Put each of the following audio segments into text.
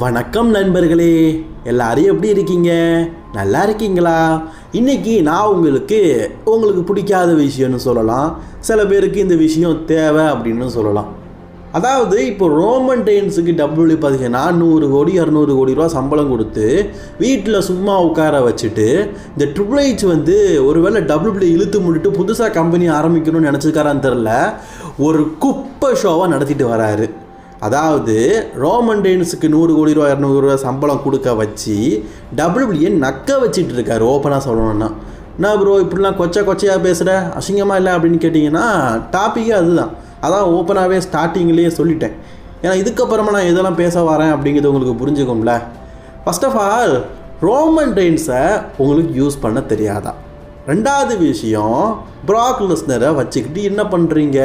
வணக்கம் நண்பர்களே. எல்லாரும் எப்படி இருக்கீங்க? நல்லா இருக்கீங்களா? இன்னைக்கு நான் உங்களுக்கு உங்களுக்கு பிடிக்காத விஷயம்னு சொல்லலாம். சில பேருக்கு இந்த விஷயம் தேவை அப்படின்னு சொல்லலாம். அதாவது இப்போ ரோமன் டெயின்ஸுக்கு டபுள்யூ பார்த்தீங்கன்னா நூறு கோடி இரநூறு கோடி ரூபா சம்பளம் கொடுத்து வீட்டில் சும்மா உட்கார வச்சுட்டு இந்த ட்ரிபிள் ஹெச் வந்து ஒருவேளை டபிள்யூ இழுத்து முடிட்டு புதுசாக கம்பெனி ஆரம்பிக்கணும்னு நினச்சிருக்காரான்னு தெரில ஒரு குப்பை ஷோவாக நடத்திட்டு வராரு. அதாவது ரோமன் டெயின்ஸுக்கு நூறு கோடி ரூபா இரநூறு ரூபா சம்பளம் கொடுக்க வச்சு டபிள்யூபிள்யூ நக்க வச்சுட்டு இருக்காரு ஓப்பனாக சொல்லணும்னா. என்ன ப்ரோ இப்படிலாம் கொச்சை கொச்சையாக பேசுகிற அசிங்கமாக இல்லை அப்படின்னு கேட்டிங்கன்னா டாப்பிக்கே அதுதான். அதான் ஓப்பனாகவே ஸ்டார்டிங்லேயே சொல்லிட்டேன். ஏன்னா இதுக்கப்புறமா நான் எதெல்லாம் பேச வரேன் அப்படிங்கிறது உங்களுக்கு புரிஞ்சுக்கும்ல. ஃபஸ்ட் ஆஃப் ஆல் ரோமன் டெயின்ஸை உங்களுக்கு யூஸ் பண்ண தெரியாதா? ரெண்டாவது விஷயம் ப்ராக் லெஸ்னரை வச்சுக்கிட்டு என்ன பண்ணுறீங்க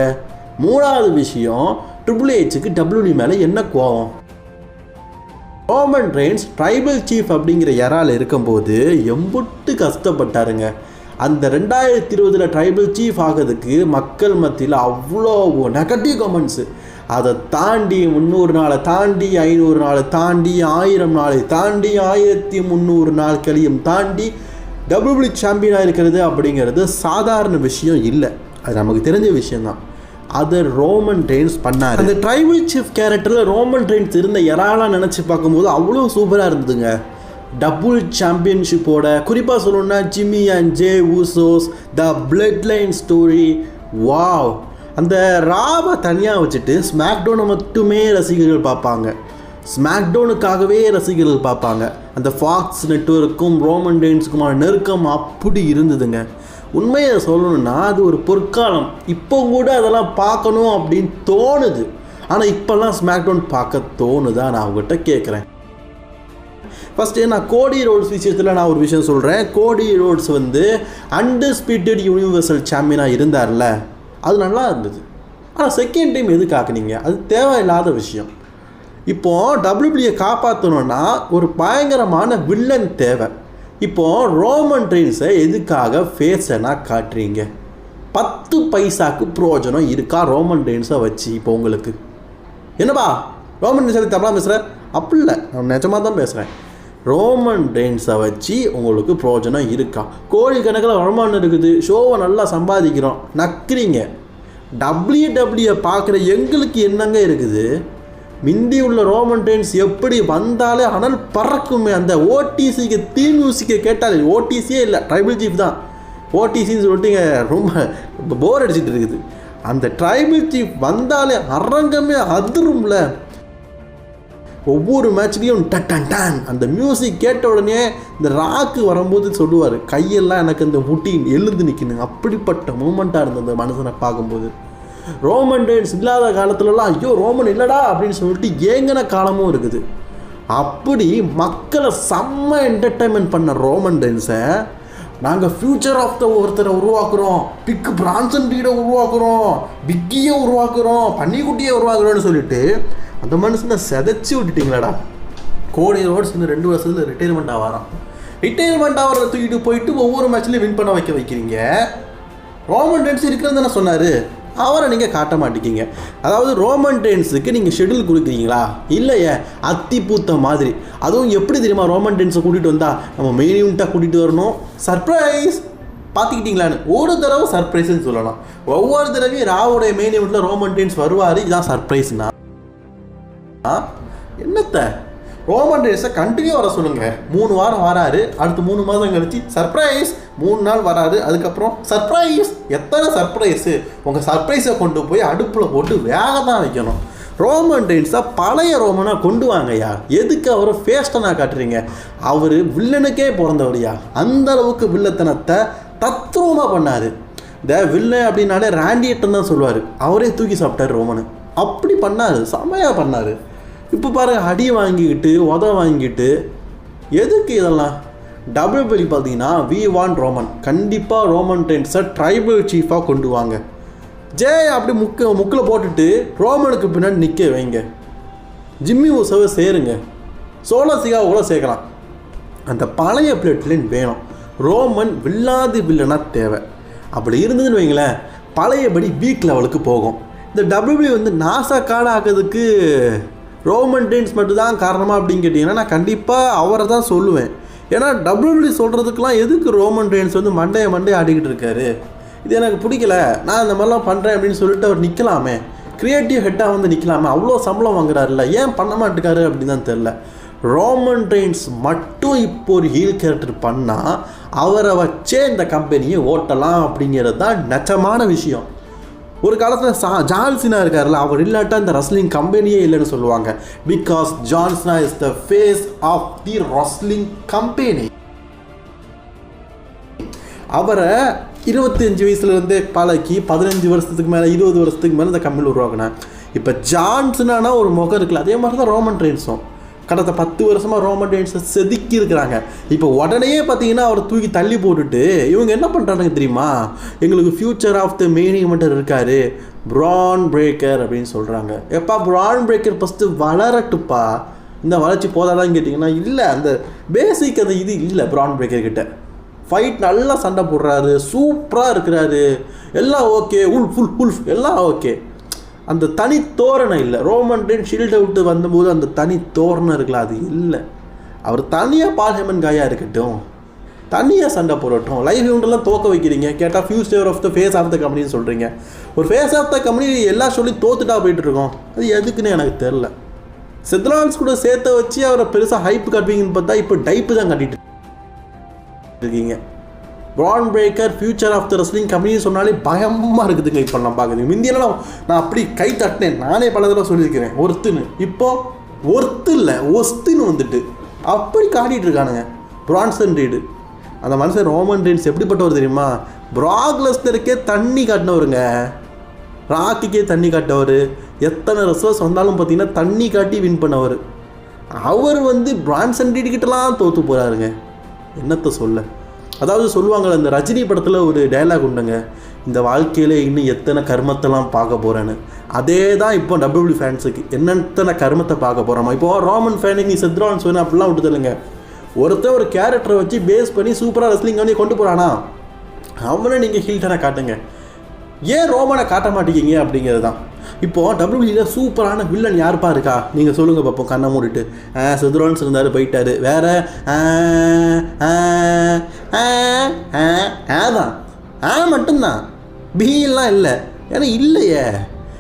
மூணாவது விஷயம் ட்ரிபிள் ஹெச்சுக்கு டபிள்யூடி மேலே என்ன கோவம்? ரோமன் ரெயின்ஸ் ட்ரைபல் சீஃப் அப்படிங்கிற எறால் இருக்கும்போது எம்புட்டு கஷ்டப்பட்டாருங்க. அந்த ரெண்டாயிரத்தி இருபதில் ட்ரைபல் சீஃப் ஆகிறதுக்கு மக்கள் மத்தியில் அவ்வளோ நெகட்டிவ் கமெண்ட்ஸு அதை தாண்டி முந்நூறு நாளை தாண்டி ஐநூறு நாளை தாண்டி ஆயிரம் நாளை தாண்டி ஆயிரத்தி முந்நூறு நாள் கழியும் தாண்டி டபிள்யூபிள்யூ சாம்பியனாக இருக்கிறது அப்படிங்கிறது சாதாரண விஷயம் இல்லை. அது நமக்கு தெரிஞ்ச விஷயம்தான். அதை ரோமன் ரெயின்ஸ் பண்ணார். அந்த ட்ரைபிள் சீஃப் கேரக்டரில் ரோமன் ரெயின்ஸ் இருந்த யாரெல்லாம் நினச்சி பார்க்கும்போது அவ்வளோ சூப்பராக இருந்ததுங்க. டபுள் சாம்பியன்ஷிப்போட குறிப்பாக சொல்லணும்னா Jimmy and Jey Usos the bloodline story wow அந்த ராவை தனியாக வச்சுட்டு ஸ்மாக்டோனை மட்டுமே ரசிகர்கள் பார்ப்பாங்க. ஸ்மாக்டோனுக்காகவே ரசிகர்கள் பார்ப்பாங்க. அந்த ஃபாக்ஸ் நெட்ஒர்க்கும் ரோமன் டெயின்ஸுக்குமான நெருக்கம் அப்படி இருந்ததுங்க. உண்மையை சொல்லணும்னா அது ஒரு பொற்காலம். இப்போ கூட அதெல்லாம் பார்க்கணும் அப்படின்னு தோணுது. ஆனால் இப்போல்லாம் ஸ்மாக்டவுன் பார்க்க தோணுதா? நான் அவங்ககிட்ட கேட்குறேன் ஃபஸ்ட்டு நான் கோடி ரோட்ஸ் விஷயத்தில் நான் ஒரு விஷயம் சொல்கிறேன் கோடி ரோட்ஸ் வந்து அண்டர்ஸ்பீட்டட் யூனிவர்சல் சாம்பியனாக இருந்தார்ல. அது நல்லா இருந்தது. ஆனால் செகண்ட் டைம் எது காக்குனீங்க அது தேவையில்லாத விஷயம். இப்போது டபிள்யூபிளியை காப்பாற்றணுன்னா ஒரு பயங்கரமான வில்லன் தேவை. இப்போது ரோமன் ட்ரெயின்ஸை எதுக்காக ஃபேஷனாக காட்டுறீங்க? பத்து பைசாக்கு பிரயோஜனம் இருக்கா ரோமன் ட்ரெயின்ஸை வச்சு இப்போ உங்களுக்கு? என்னப்பா? ரோமன் ட்ரெயின்ஸை தப்பா பேசுகிற அப்படி இல்லை நான் நிஜமாக தான் பேசுகிறேன் ரோமன் ட்ரெயின்ஸை வச்சு உங்களுக்கு பிரயோஜனம் இருக்கா? கோழி கணக்கில் வருமானம் இருக்குது ஷோவை நல்லா சம்பாதிக்கிறோம். நக்குறீங்க. டபிள்யூ டபிள்யூ பார்க்குற எங்களுக்கு என்னங்க இருக்குது? மிந்தி உள்ள ரோமன் ட்ரெயின்ஸ் எப்படி வந்தாலே அனல் பறக்குமே. அந்த ஓடிசிக்கு தீ மியூசிக்கை கேட்டாலே ஓடிசியே இல்லை ட்ரைபிள் சீஃப் தான். ஓடிசின்னு சொல்லிட்டு ரொம்ப போர் அடிச்சிட்டு இருக்குது. அந்த ட்ரைபிள் சீஃப் வந்தாலே அரங்கமே அதிரும்ல. ஒவ்வொரு மேட்ச்லேயும் டன் டன் அந்த மியூசிக் கேட்ட உடனே இந்த ராக்கு வரும்போது சொல்லுவார் கையெல்லாம் எனக்கு அந்த முட்டி எழுந்து நிற்கணும் அப்படிப்பட்ட மூமெண்ட்டாக இருந்தது அந்த மனுஷனை பார்க்கும்போது. ரோமன் டேன்ஸ் இல்லாத காலத்துலலாம் ஐயோ ரோமன் இல்லைடா அப்படின்னு சொல்லிட்டு ஏங்கின காலமும் இருக்குது. அப்படி மக்களை செம்ம என்டர்டைன்மெண்ட் பண்ண ரோமன் டென்ஸை நாங்கள் ஃப்யூச்சர் ஆஃப் த ஒருத்தரை உருவாக்குறோம் பிக்கு பிரான்சன் ரீடை உருவாக்குறோம் பிக்கியை உருவாக்குறோம் பன்னிக்குட்டியை உருவாக்குறோம்னு சொல்லிட்டு அந்த மனுஷனை செதைச்சி விட்டுட்டிங்களாடா. கோடி ரோட்ஸ் இன்னும் ரெண்டு வருஷத்தில் ரிட்டையர்மெண்ட் ஆகிறான் ரிட்டையர்மெண்ட் ஆகிறத தூக்கிட்டு போயிட்டு ஒவ்வொரு மேட்ச்லையும் வின் பண்ண வைக்க வைக்கிறீங்க. ரோமன் டென்ஸ் இருக்கிறது தானே சொன்னார். அவரை நீங்கள் காட்ட மாட்டேங்கிங்க அதாவது ரோமன் டென்ஸுக்கு நீங்கள் ஷெடியூல் கொடுக்குறீங்களா? இல்லையே அத்தி பூத்த மாதிரி. அதுவும் எப்படி தெரியுமா ரோமன் டென்ஸை கூட்டிகிட்டு வந்தால் நம்ம மெயின் யூனிட்டாக கூட்டிகிட்டு வரணும். சர்ப்ரைஸ் பார்த்துக்கிட்டீங்களான்னு. ஒரு தடவை சர்ப்ரைஸ்னு சொல்லலாம். ஒவ்வொரு தடவையும் ராவோடைய மெயின் யூனிட்டில் ரோமன் டென்ஸ் வருவார். இதுதான் சர்ப்ரைஸ்னா ஆ? ரோமன் ரேஸை கண்டினியூ வர சொல்லுங்க. மூணு வாரம் வராரு. அடுத்து மூணு மாதம் கழிச்சு சர்ப்ரைஸ் மூணு நாள் வராது அதுக்கப்புறம் சர்ப்ரைஸ் எத்தனை சர்ப்ரைஸு உங்கள் சர்ப்ரைஸை கொண்டு போய் அடுப்பில் போட்டு வேக தான் வைக்கணும். ரோமன் டெயின்ஸை பழைய ரோமனாக கொண்டு வாங்கய்யா எதுக்கு அவரை ஃபேஸ்டனாக காட்டுறீங்க? அவர் வில்லனுக்கே பிறந்தவரையா அந்த அளவுக்கு வில்லத்தனத்தை தத்ரூபமாக பண்ணார். இந்த வில்லன் அப்படின்னாலே ராண்டியட்டன் தான் சொல்லுவார். அவரே தூக்கி சாப்பிட்டார் ரோமனு. அப்படி பண்ணார். செமையாக பண்ணார். இப்போ பாருங்கள் அடி வாங்கிக்கிட்டு உத வாங்கிட்டு எதுக்கு இதெல்லாம்? டபிள்யூபிள்யூ பார்த்தீங்கன்னா வி வான் ரோமன் கண்டிப்பாக ரோமன் டென்ஸை ட்ரைபல் சீஃபாக கொண்டு வாங்க. ஜே அப்படி முக்க முக்கில் போட்டுட்டு ரோமனுக்கு பின்னாடி நிற்க வைங்க. ஜிம்மி உசவை சேருங்க. சோழ சிகா கூட சேர்க்கலாம். அந்த பழைய பிளேட்லேன்னு வேணும். ரோமன் வில்லாதி வில்லனா தேவை. அப்படி இருந்ததுன்னு வைங்களேன் பழையபடி வீக் லெவலுக்கு போகும். இந்த டபிள்யூ வந்து நாசா காடாக்குறதுக்கு ரோமன் டெயின்ஸ் மட்டும் தான் காரணமாக அப்படின்னு கேட்டிங்கன்னா நான் கண்டிப்பாக அவரை தான் சொல்லுவேன். ஏன்னா டபிள்யூடி சொல்கிறதுக்கெலாம் எதுக்கு ரோமன் டெயின்ஸ் வந்து மண்டையை மண்டையை ஆடிக்கிட்டு இருக்காரு? இது எனக்கு பிடிக்கல. நான் இந்த மாதிரிலாம் பண்ணுறேன் அப்படின்னு சொல்லிட்டு அவர் நிற்கலாமே க்ரியேட்டிவ் ஹெட்டாக வந்து நிற்கலாமே அவ்வளோ சம்பளம் வாங்குறாருல்ல. ஏன் பண்ண மாட்டேக்காரு அப்படின்னு தான் தெரில ரோமன் ரெயின்ஸ் மட்டும் இப்போ ஒரு ஹீல் கேரக்டர் பண்ணால் அவரை வச்சே இந்த கம்பெனியை ஓட்டலாம் அப்படிங்கிறது தான் நச்சமான விஷயம். ஒரு காலத்தில் சா ஜான்சினா இருக்கார்ல அவர் இல்லாட்டா இந்த ரஸ்லிங் கம்பெனியே இல்லைன்னு சொல்லுவாங்க. Because John Cena is the face of the wrestling company அவரை இருபத்தஞ்சு வயசுலேருந்தே பழக்கி பதினஞ்சு வருஷத்துக்கு மேலே இருபது வருஷத்துக்கு மேலே இந்த கம்பெனி உருவாக்கினேன் இப்போ ஜான்சனானா ஒரு முகம் இருக்குல்ல அதே மாதிரி தான் ரோமன் ட்ரெயின்ஸும் கடந்த பத்து வருஷமாக ரோமன் ரெயின்ஸை செதுக்கி இருக்கிறாங்க இப்போ உடனே பார்த்தீங்கன்னா அவரை தூக்கி தள்ளி போட்டுட்டு இவங்க என்ன பண்ணுறாங்க தெரியுமா? எங்களுக்கு future of the main eventer இருக்காரு. ப்ரான் பிரேக்கர் அப்படின்னு சொல்கிறாங்க எப்பா ப்ரான் பிரேக்கர் ஃபஸ்ட்டு வளரட்டுப்பா. இந்த வளர்ச்சி போதாதான்னு கேட்டிங்கன்னா இல்லை அந்த பேசிக் அந்த இது இல்லை ப்ரான் பிரேக்கர் கிட்ட. ஃபைட் நல்லா சண்டை போடுறாரு சூப்பராக இருக்கிறாரு. எல்லாம் ஓகே உல் ஃபுல் உல்ஃப் எல்லாம் ஓகே அந்த தனி தோரணை இல்லை. ரோமன் ஷீல்டை விட்டு வந்தபோது அந்த தனி தோரணை இருக்குல்ல அது இல்லை. அவர் தனியாக பார்லிமெண்ட் காயாக இருக்கட்டும் தனியாக சண்டை போடட்டும் லைஃப் இவண்டெல்லாம் தோக்க வைக்கிறீங்க. கேட்டால் future of the face of the கம்பெனின்னு சொல்கிறீங்க ஒரு ஃபேஸ் ஆஃப் த கம்பெனி எல்லாம் சொல்லி தோத்துட்டா போயிட்டு இருக்கோம். அது எதுக்குன்னு எனக்கு தெரில சித்ரான்ஸ் கூட சேர்த்த வச்சு அவரை பெருசாக ஹைப் கட்டுவீங்கன்னு பார்த்தா இப்போ டைப்பு தான் கட்டிட்டு இருக்கீங்க. Bron Breakker future of the wrestling company சொன்னாலே பயமாக இருக்குதுங்க இப்போ நான் பார்க்குது முந்தியெல்லாம் நான் அப்படி கை தட்டினேன். நானே பல தடவை சொல்லியிருக்கிறேன். ஒருத்துன்னு. இப்போது ஒர்த்து இல்லை ஒஸ்துன்னு வந்துட்டு. அப்படி காட்டிகிட்டு இருக்கானுங்க. பிரான்சன் ரீடு அந்த மனுஷன் ரோமன் ரீன்ஸ் எப்படிப்பட்டவர் தெரியுமா? ப்ராக்லஸ்டருக்கே தண்ணி காட்டினவருங்க. ராக்கிக்கே தண்ணி காட்டவர் எத்தனை ரெஸ்லர்ஸ் வந்தாலும் பார்த்தீங்கன்னா தண்ணி காட்டி வின் பண்ணவர். அவர் வந்து பிரான்சன் ரீடுக்கிட்டலாம் தோற்று போகிறாருங்க என்னத்தை சொல்ல? அதாவது சொல்லுவாங்கள்ல இந்த ரஜினி படத்தில் ஒரு டைலாக் உண்டுங்க. இந்த வாழ்க்கையில் இன்னும் எத்தனை கர்மத்தெல்லாம் பார்க்க போகிறேன்னு அதே தான் இப்போ டபிள்யூ ஃபேன்ஸுக்கு என்னென்ன கர்மத்தை பார்க்க போகிறோமா இப்போ ரோமன் ஃபேனுக்கு நீ செத்ரான்னு சொன்ன அப்படிலாம் விட்டு தருங்க ஒரு கேரக்டரை வச்சு பேஸ் பண்ணி சூப்பராக ரெஸ்லிங் பண்ணி கொண்டு போகிறானா அவனை நீங்கள் ஹீல்டனை காட்டுங்க. ஏன் ரோமனை காட்ட மாட்டேங்கிங்க அப்படிங்கிறது தான் இப்போது டபிள்யூபியில் சூப்பரான வில்லன் யாருப்பா இருக்கா நீங்கள் சொல்லுங்கள் பார்ப்போம் கண்ணை மூடிட்டு. ஆ செதுரோன்ஸ் இருந்தார் போயிட்டாரு. வேற? ஆ, ஆ, ஆ, ஆ, தான். ஆ மட்டும்தான். பிலாம் இல்லை. ஏன்னா இல்லையே.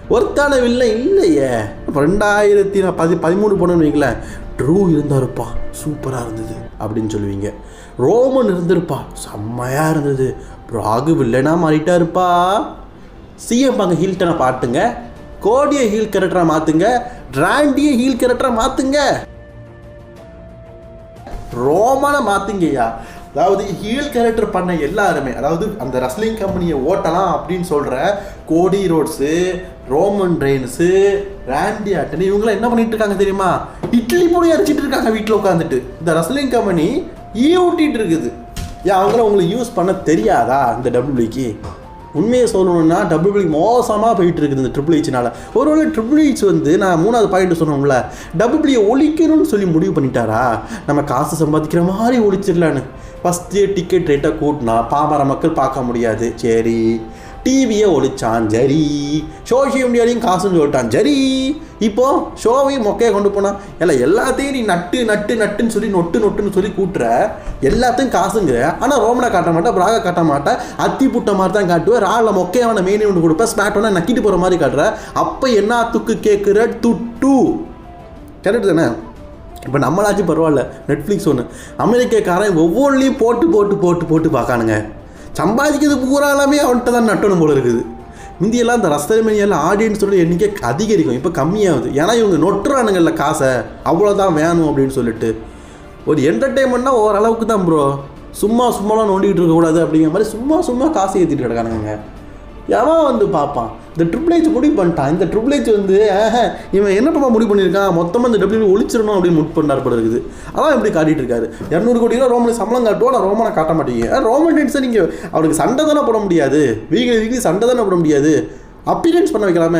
ஒருத்தான வில்லன் இல்லையே. இப்போ ரெண்டாயிரத்தி நான் பதி பதிமூணு போனோன்னு வைங்களேன். ட்ரூ இருந்தாருப்பா. சூப்பராக இருந்தது அப்படின்னு சொல்லுவீங்க. ரோமன் இருந்திருப்பா. செம்மையாக இருந்தது. ராகு வில்லனா மாறிட்டாருப்பா. சிஎம் அங்கே ஹீல்டனை பாட்டுங்க கோடியை ஹீல் கேரக்டராக மாற்றுங்க டிராண்டியை ஹீல் கேரக்டராக மாற்றுங்க ரோமான மாற்றுங்கய்யா அதாவது ஹீல் கேரக்டர் பண்ண எல்லாருமே அதாவது அந்த ரஸ்லிங் கம்பெனியை ஓட்டலாம் அப்படின்னு சொல்கிற Cody Rhodes Roman Reigns Randy Orton இவங்களாம் என்ன பண்ணிட்டு இருக்காங்க தெரியுமா? இட்லி பொடி அரைச்சிட்டு இருக்காங்க வீட்டில் உட்காந்துட்டு இந்த ரஸ்லிங் கம்பெனி ஈ ஊட்டிகிட்டு இருக்குது. ஏன் அவங்கள உங்களுக்கு யூஸ் பண்ண தெரியாதா இந்த டபிள்யூக்கு உண்மையை சொல்லணும்னா டபிள்யூ மோசமாக போயிட்டு இருக்குது இந்த ட்ரிபிள் ஹெச்னால ஒருவேளை ட்ரிபிள் ஹெச் வந்து நான் மூணாவது பாயிண்ட் சொன்னோம்ல டபிள்யூ ஒழிக்கணும்னு சொல்லி முடிவு பண்ணிட்டாரா? நம்ம காசு சம்பாதிக்கிற மாதிரி ஒழிச்சிடலான்னு. ஃபஸ்ட்டு டிக்கெட் ரேட்டை கூட்டினா பாமர மக்கள் பார்க்க முடியாது. சரி. டிவியை ஒழிச்சான் சரி சோஷியல் மீடியாலையும் காசுன்னு சொல்லிட்டான் சரி இப்போது ஷோவையும் மொக்கையை கொண்டு போனான் இல்லை எல்லாத்தையும் நீ நட்டு நட்டு நட்டுன்னு சொல்லி நொட்டு நொட்டுன்னு சொல்லி கூட்டுற. எல்லாத்தையும் காசுங்கிற. ஆனால் ரோமனை காட்ட மாட்டேன் பிராக காட்ட மாட்டேன் அத்தி புட்ட மாதிரி தான் காட்டுவேன் ராவில் மொக்கையான மெயின் ஒன்று கொடுப்பேன் ஸ்மார்ட் நக்கிட்டு போகிற மாதிரி காட்டுற. அப்போ என்ன துக்கு கேட்குற துட்டு. கரெக்ட் தானே? இப்போ நம்மளாச்சும் பரவாயில்ல. நெட்ஃப்ளிக்ஸ் ஒன்று அமெரிக்காக்காரன் ஒவ்வொன்றிலையும் போட்டு போட்டு போட்டு போட்டு பார்க்கானுங்க. சம்பாதிக்கிறது பூரா எல்லாமே அவன்கிட்ட தான் நட்டணும் போல இருக்குது. முந்தியெல்லாம் இந்த ரஸ்தமணியெல்லாம் ஆடியன்ஸோட எண்ணிக்கை அதிகரிக்கும். இப்போ கம்மியாகுது. ஏன்னா இவங்க நொட்டுறானுங்கள்ல காசை. அவ்வளோதான் வேணும் அப்படின்னு சொல்லிட்டு. ஒரு என்டர்டெயின்மெண்ட்னா ஓரளவுக்கு தான் ப்ரோ சும்மா சும்மாலாம் நோண்டிகிட்டு இருக்கக்கூடாது அப்படிங்கிற மாதிரி சும்மா சும்மா காசு ஏற்றிட்டு கிடக்கானுங்க. எவன் வந்து பார்ப்பான்? இந்த ட்ரிபிள் ஹெச் முடிவு பண்ணிட்டான். இந்த ட்ரிபிள் ஹெச் வந்து இவன் என்ன பண்ண முடிவு பண்ணியிருக்கான்? மொத்தமாக இந்த டபிள்யூ ஒழிச்சிடணும் அப்படின்னு முடிவு பண்ணார் போல இருக்குது. அதான் இப்படி காட்டிட்டு இருக்காரு. இரநூறு கோடி ரூபா ரோமனுக்கு சம்பளம் காட்டுவோம் நான் ரோமனை காட்ட மாட்டேங்க? ரோமன் டென்ஸை நீங்கள் அவருக்கு சண்டை தானே போட முடியாது. வீக்லி வீக்லி சண்டை தானே போட முடியாது. அப்பியரன்ஸ் பண்ண வைக்கலாமே.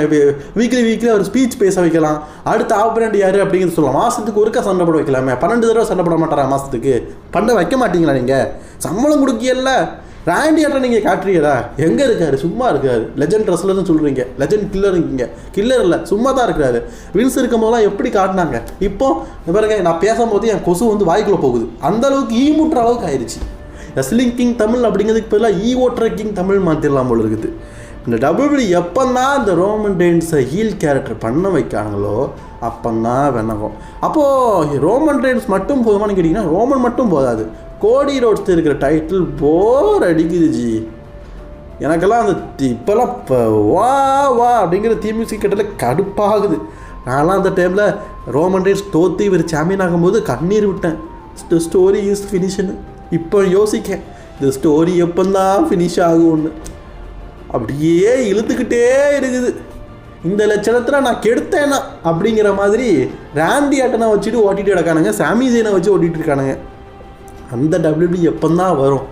வீக்லி வீக்லி அவர் ஸ்பீச் பேச வைக்கலாம். அடுத்த ஆப்பரண்ட் யார் அப்படிங்கிறது சொல்லலாம். மாதத்துக்கு ஒருக்கா சண்டை போட வைக்கலாமே. பன்னெண்டு தடவை சண்டை போட மாட்டாரா மாதத்துக்கு பண்ண வைக்க மாட்டீங்களா நீங்கள் சம்பளம் கொடுக்கல. ராண்டி ஆட்டம் நீங்கள் காட்டுறீங்களா? எங்கே இருக்காரு? சும்மா இருக்காரு. லெஜண்ட் ரெஸ்லர்னு சொல்கிறீங்க லெஜண்ட் கில்லர் இருக்கீங்க. கில்லர் இல்லை சும்மா தான் இருக்கிறாரு. வின்ஸ் இருக்கும் போதெல்லாம் எப்படி காட்டினாங்க? இப்போ பாருங்க நான் பேசும்போது என் கொசு வந்து வாய்க்குள்ளே போகுது. அந்த அளவுக்கு ஈ முட்டுற அளவுக்கு ஆயிடுச்சு. ரெஸ்லிங் கிங் தமிழ் அப்படிங்கிறதுக்கு பதிலாக ஈ ஓட்டுற கிங் தமிழ் மாற்றிடலாம் போல இருக்குது. இந்த டபுள்யூ எப்போந்தான் இந்த ரோமன் ரெயின்ஸை ஹீல் கேரக்டர் பண்ண வைக்காங்களோ அப்போந்தான் வெண்ணகம் அப்போது ரோமன் ரெயின்ஸ் மட்டும் போதுமான்னு கேட்டிங்கன்னா ரோமன் மட்டும் போதாது. கோடி ரோட்ஸ் இருக்கிற டைட்டில் போர் அடிக்குது ஜி. எனக்கெல்லாம் அந்த இப்போல்லாம் இப்போ வா வா அப்படிங்கிற திமுக கிட்டத்தில் கடுப்பாகுது. நான்லாம் அந்த டைமில் ரோமன் ரைட்ஸ் தோத்து இவர் சாம்பியன் ஆகும்போது கண்ணீர் விட்டேன். ஸ்டோரி இஸ் ஃபினிஷ்னு இப்போ யோசிக்கேன். இந்த ஸ்டோரி எப்போந்தான் ஃபினிஷ் ஆகும்னு. அப்படியே இழுத்துக்கிட்டே இருக்குது. இந்த லட்சணத்தில் நான் கெடுத்தேனா அப்படிங்கிற மாதிரி ராண்டி ஆட்டனை வச்சுட்டு ஓட்டிகிட்டு கிடக்கானுங்க. சாமி ஜெயினை வச்சு ஓட்டிகிட்டு இருக்கானுங்க. அந்த டபிள்யூபி எப்போந்தான் வரும்?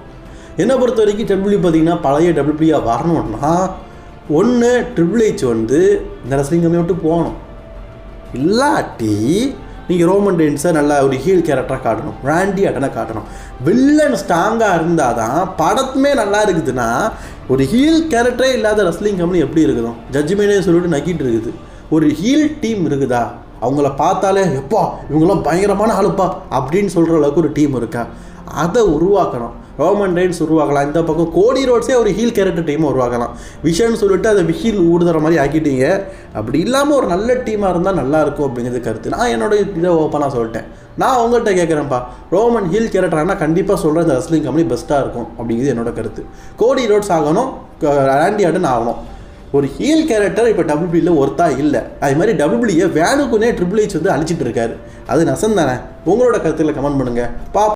என்னை பொறுத்த வரைக்கும் டபிள்யூ பார்த்தீங்கன்னா பழைய டபிள்யூபியாக வரணும்னா ஒன்று ட்ரிபிள் ஹெச் வந்து இந்த ரெஸ்லிங் கம்மியை விட்டு போகணும். இல்லாட்டி நீங்கள் ரோமன் டென்ஸை நல்லா ஒரு ஹீல் கேரக்டராக காட்டணும். ராண்டி அட்டனை காட்டணும். வில்லன் ஸ்ட்ராங்காக இருந்தால் தான் படத்துமே நல்லா இருக்குதுன்னா ஒரு ஹீல் கேரக்டரே இல்லாத ரெஸ்லிங் கம்பெனி எப்படி இருக்குதும்? ஜட்ஜ்மெண்டே சொல்லிட்டு நக்கிட்டு இருக்குது. ஒரு ஹீல் டீம் இருக்குதா? அவங்கள பார்த்தாலே எப்பா இவங்கெல்லாம் பயங்கரமான ஆளுப்பா அப்படின்னு சொல்கிற அளவுக்கு ஒரு டீம் இருக்கா? அதை உருவாக்கணும். ரோமன் ரெயின்ஸ் உருவாக்கலாம். இந்த பக்கம் கோடி ரோட்ஸே ஒரு ஹீல் கேரக்டர் டீமை உருவாக்கலாம். விஷன் சொல்லிட்டு அதை விஷில் ஊடுதற மாதிரி ஆக்கிட்டீங்க. அப்படி இல்லாமல் ஒரு நல்ல டீமாக இருந்தால் நல்லா இருக்கும் அப்படிங்கிறது கருத்து. நான் என்னோட இதை ஓப்பனாக சொல்லிட்டேன். நான் உங்கள்கிட்ட கேட்குறேன்ப்பா ரோமன் ஹீல் கேரக்டர்னா கண்டிப்பாக சொல்கிறேன் இந்த ரெஸ்லிங் கம்பெனி பெஸ்ட்டாக இருக்கும் அப்படிங்கிறது என்னோட கருத்து. கோடி ரோட்ஸ் ஆகணும். ஆண்டி ஆடன் ஆகணும். ஒரு ஹீல் கேரக்டர் இப்போ டபுள்யூபியில் ஒருத்தா இல்லை. அது மாதிரி டபுள்யூபியை வேணுக்குனே ட்ரிபிள் ஹெச் வந்து அழிச்சிட்டு இருக்காரு. அது நசம் தானே உங்களோட கருத்தில் கமெண்ட் பண்ணுங்கள் பா